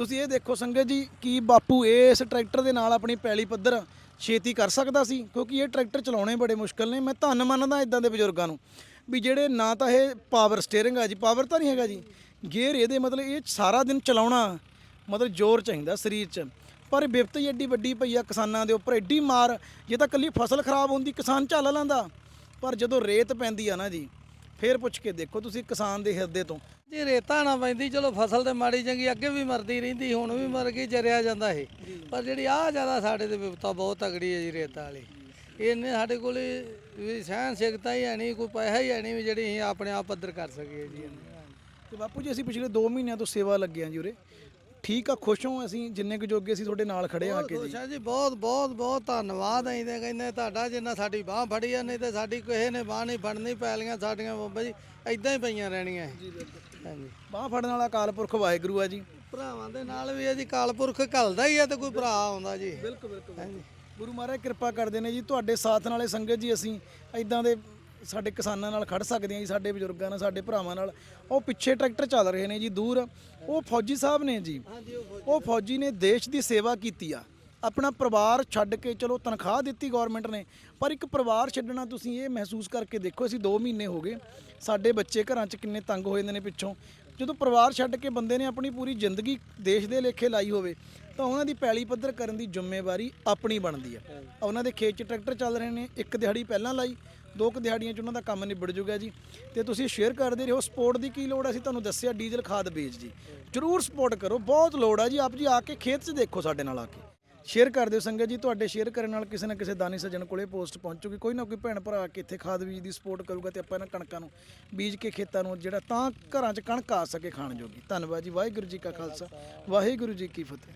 ਤੁਸੀਂ ਇਹ ਦੇਖੋ ਸੰਗਤ ਜੀ, ਕੀ ਬਾਪੂ ਇਸ ਟਰੈਕਟਰ ਦੇ ਨਾਲ ਆਪਣੀ ਪੈਲੀ ਪੱਧਰ ਛੇਤੀ ਕਰ ਸਕਦਾ ਸੀ? ਕਿਉਂਕਿ ਇਹ ਟਰੈਕਟਰ ਚਲਾਉਣੇ ਬੜੇ ਮੁਸ਼ਕਲ ਨੇ, ਮੈਂ ਧੰਨ ਮੰਨਦਾ ਇਦਾਂ ਦੇ ਬਜ਼ੁਰਗਾਂ ਨੂੰ। ਵੀ ਜਿਹੜੇ ਨਾ ਤਾਂ ਇਹ ਪਾਵਰ ਸਟੀਅਰਿੰਗ ਆ ਜੀ ਪਾਵਰ ਤਾਂ ਨਹੀਂ ਹੈਗਾ ਜੀ। ਗੇਅਰ ਇਹਦੇ ਮਤਲਬ ਇਹ ਸਾਰਾ ਦਿਨ ਚਲਾਉਣਾ ਮਤਲਬ ਜ਼ੋਰ ਚਾਹੀਦਾ ਸਰੀਰ 'ਚ। ਪਰ ਬਿਪਤ ਹੀ ਐਡੀ ਵੱਡੀ ਪਈ ਆ ਕਿਸਾਨਾਂ ਦੇ ਉੱਪਰ, ਐਡੀ ਮਾਰ, ਜੇ ਤਾਂ ਕੱਲੀ ਫਸਲ ਖਰਾਬ ਹੁੰਦੀ, ਕਿਸਾਨ ਝੱਲ ਲੈਂਦਾ। ਪਰ ਜਦੋਂ ਰੇਤ ਪੈਂਦੀ ਆ ਨਾ ਜੀ ਫੇਰ ਪੁੱਛ ਕੇ ਦੇਖੋ ਤੁਸੀਂ ਕਿਸਾਨ ਦੇ ਹਿਰਦੇ ਤੋਂ। ਜੇ ਰੇਤਾ ਨਾ ਪੈਂਦੀ ਚਲੋ ਫਸਲ ਤੇ ਮਾੜੀ ਚੰਗੀ ਅੱਗੇ ਵੀ ਮਰਦੀ ਰਹਿੰਦੀ ਹੁਣ ਵੀ ਮਰ ਗਈ ਜਰਿਆ ਜਾਂਦਾ ਇਹ। ਪਰ ਜਿਹੜੀ ਆ ਜ਼ਿਆਦਾ ਸਾਡੇ ਤੇ ਵਿਪਤਾ ਬਹੁਤ ਤਗੜੀ ਹੈ ਜੀ ਰੇਤਾ ਵਾਲੀ। ਇਹਨੇ ਸਾਡੇ ਕੋਲ ਵੀ ਸਹਿਣ ਸਿਕਤਾ ਹੀ ਹੈ ਨਹੀਂ ਕੋਈ ਪੈਸਾ ਹੀ ਹੈ ਨਹੀਂ ਵੀ ਜਿਹੜੀ ਅਸੀਂ ਆਪਣੇ ਆਪ ਪੱਧਰ ਕਰ ਸਕੀਏ ਜੀ। ਤੇ ਬਾਪੂ ਜੀ ਅਸੀਂ ਪਿਛਲੇ 2 ਮਹੀਨਿਆਂ ਤੋਂ ਸੇਵਾ ਲੱਗੇ ਆਂ ਜੀ ਉਰੇ। ਠੀਕ ਆ ਖੁਸ਼ ਹਾਂ ਅਸੀਂ ਜਿੰਨੇ ਕੁ ਜੋਗੇ ਅਸੀਂ ਤੁਹਾਡੇ ਨਾਲ ਖੜੇ ਆ ਕੇ ਜੀ। ਜੀ ਬਹੁਤ ਬਹੁਤ ਬਹੁਤ ਧੰਨਵਾਦ ਅਸੀਂ ਤੇ ਕਹਿੰਦੇ ਤੁਹਾਡਾ ਜਿੰਨਾ ਸਾਡੀ ਬਾਹ ਫੜੀ ਆ ਨਹੀਂ ਤੇ ਸਾਡੀ ਕਿਸੇ ਨੇ ਬਾਹ ਨਹੀਂ ਫੜਨੀ ਪੈਲੀਆਂ ਸਾਡੀਆਂ ਬਾਬਾ ਜੀ ਐਦਾਂ ਹੀ ਪਈਆਂ ਰਹਿਣੀਆਂ ਜੀ ਹਾਂਜੀ। ਬਾਹ ਫੜਨ ਵਾਲਾ ਅਕਾਲ ਪੁਰਖ ਵਾਹਿਗੁਰੂ ਆ ਜੀ। ਭਰਾਵਾਂ ਦੇ ਨਾਲ ਵੀ ਹੈ ਜੀ ਕਾਲਪੁਰਖ ਘਲਦਾ ਹੀ ਆ ਤੇ ਕੋਈ ਭਰਾ ਆਉਂਦਾ ਜੀ। ਬਿਲਕੁਲ ਬਿਲਕੁਲ ਹਾਂਜੀ। ਗੁਰੂ ਮਹਾਰਾਜ ਕਿਰਪਾ ਕਰਦੇ ਨੇ ਜੀ ਤੁਹਾਡੇ ਸਾਥ ਨਾਲੇ ਸੰਗਤ ਜੀ ਅਸੀਂ ਐਦਾਂ ਦੇ ਸਾਡੇ ਕਿਸਾਨਾਂ ਨਾਲ ਖੜ ਸਕਦੇ ਹਾਂ ਜੀ ਸਾਡੇ ਬਜ਼ੁਰਗਾਂ ਨਾਲ ਸਾਡੇ ਭਰਾਵਾਂ ਨਾਲ। ਉਹ ਪਿੱਛੇ ਟਰੈਕਟਰ ਚੱਲ ਰਹੇ ਨੇ ਜੀ ਦੂਰ। ਉਹ ਫੌਜੀ ਸਾਹਿਬ ਨੇ ਜੀ ਉਹ ਫੌਜੀ। ਨੇ ਦੇਸ਼ ਦੀ ਸੇਵਾ ਕੀਤੀ ਆ। ਆਪਣਾ ਪਰਿਵਾਰ ਛੱਡ ਕੇ ਚਲੋ ਤਨਖਾਹ ਦਿੱਤੀ ਗਵਰਨਮੈਂਟ ਨੇ ਪਰ ਇੱਕ ਪਰਿਵਾਰ ਛੱਡਣਾ ਤੁਸੀਂ ਇਹ ਮਹਿਸੂਸ ਕਰਕੇ ਦੇਖੋ ਅਸੀਂ 2 ਮਹੀਨੇ ਹੋ ਗਏ। ਸਾਡੇ ਬੱਚੇ ਘਰਾਂ 'ਚ ਕਿੰਨੇ ਤੰਗ ਹੋ ਜਾਂਦੇ ਨੇ ਪਿੱਛੋਂ। ਜਦੋਂ ਪਰਿਵਾਰ ਛੱਡ ਕੇ ਬੰਦੇ ਨੇ ਆਪਣੀ ਪੂਰੀ ਜ਼ਿੰਦਗੀ ਦੇਸ਼ ਦੇ ਲੇਖੇ ਲਾਈ ਹੋਵੇ ਤਾਂ ਉਹਨਾਂ ਦੀ ਪੈਲੀ ਪੱਧਰ ਕਰਨ ਦੀ ਜ਼ਿੰਮੇਵਾਰੀ ਆਪਣੀ ਬਣਦੀ ਆ। ਉਹਨਾਂ ਦੇ ਖੇਤ 'ਚ ਟਰੈਕਟਰ ਚੱਲ ਰਹੇ ਨੇ ਇੱਕ ਦਿਹਾੜੀ ਪਹਿਲਾਂ ਲਾਈ ਦੋ ਕੁ ਦਿਹਾੜੀਆਂ 'ਚ ਉਹਨਾਂ ਦਾ ਕੰਮ ਨਿਬੜ ਜੂਗਾ ਜੀ। ਤੇ ਤੁਸੀਂ ਸ਼ੇਅਰ ਕਰਦੇ ਰਹੋ ਸਪੋਰਟ ਦੀ ਕੀ ਲੋੜ ਹੈ ਅਸੀਂ ਤੁਹਾਨੂੰ ਦੱਸਿਆ ਡੀਜ਼ਲ ਖਾਦ ਬੀਜ ਜੀ ਜਰੂਰ ਸਪੋਰਟ ਕਰੋ, ਬਹੁਤ ਲੋੜ ਆ ਜੀ। ਆਪ ਜੀ ਆ ਕੇ ਖੇਤ 'ਚ ਦੇਖੋ ਸਾਡੇ ਨਾਲ ਆ ਕੇ। ਸ਼ੇਅਰ ਕਰ ਦਿਓ ਸੰਗਤ ਜੀ, ਤੁਹਾਡੇ ਸ਼ੇਅਰ ਕਰਨ ਨਾਲ ਕਿਸੇ ਨਾ ਕਿਸੇ ਦਾਨੀ ਸੱਜਣ ਕੋਲੇ ਪੋਸਟ ਪਹੁੰਚੂਗੀ ਕੋਈ ਨਾ ਕੋਈ ਭੈਣ ਭਰਾ ਆ ਕੇ ਇੱਥੇ ਖਾਦ ਬੀਜ ਦੀ ਸਪੋਰਟ ਕਰੂਗਾ ਤੇ ਆਪਾਂ ਇਹਨਾਂ ਕਣਕਾਂ ਨੂੰ ਬੀਜ ਕੇ ਖੇਤਾਂ ਨੂੰ ਜਿਹੜਾ ਤਾਂ ਘਰਾਂ 'ਚ ਕਣਕ ਆ ਸਕੇ ਖਾਣ ਜੋਗੀ। ਧੰਨਵਾਦ ਜੀ। ਵਾਹਿਗੁਰੂ ਜੀ ਕਾ ਖਾਲਸਾ, ਵਾਹਿਗੁਰੂ ਜੀ ਕੀ ਫਤਿਹ।